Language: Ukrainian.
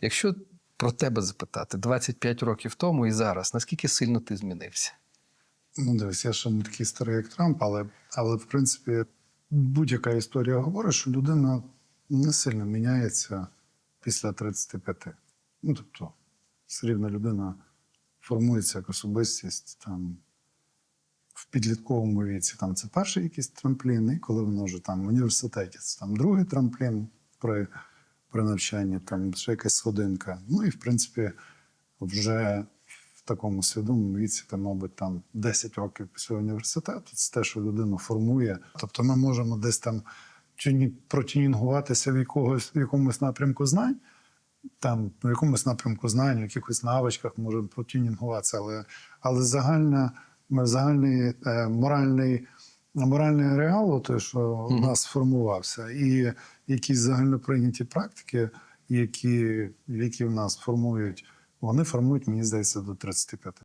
Якщо про тебе запитати 25 років тому і зараз, наскільки сильно ти змінився? Ну, дивись, я ще не такий старий, як Трамп, але, але в принципі, будь-яка історія говорить, що людина не сильно міняється після 35. Ну, тобто, все рівно людина формується як особистість там, в підлітковому віці. Там це перший якийсь трамплін, і коли вона вже там в університеті, це там другий трамплін при, при навчанні, там ще якась сходинка. Ну і в принципі, вже в такому свідомому віці, там, мабуть, там 10 років після університету, це те, що людину формує. Тобто ми можемо десь там тюні- протюнінгуватися в, якогось, в якомусь напрямку знань, там в якомусь напрямку знань, в якихось навичках можемо протюнінгуватися, але, але загальна, загальний е, моральний. Моральний реал, те, що у нас сформувався, і якісь загальноприйняті практики, які, які в нас формують, вони формують, мені здається, до 35.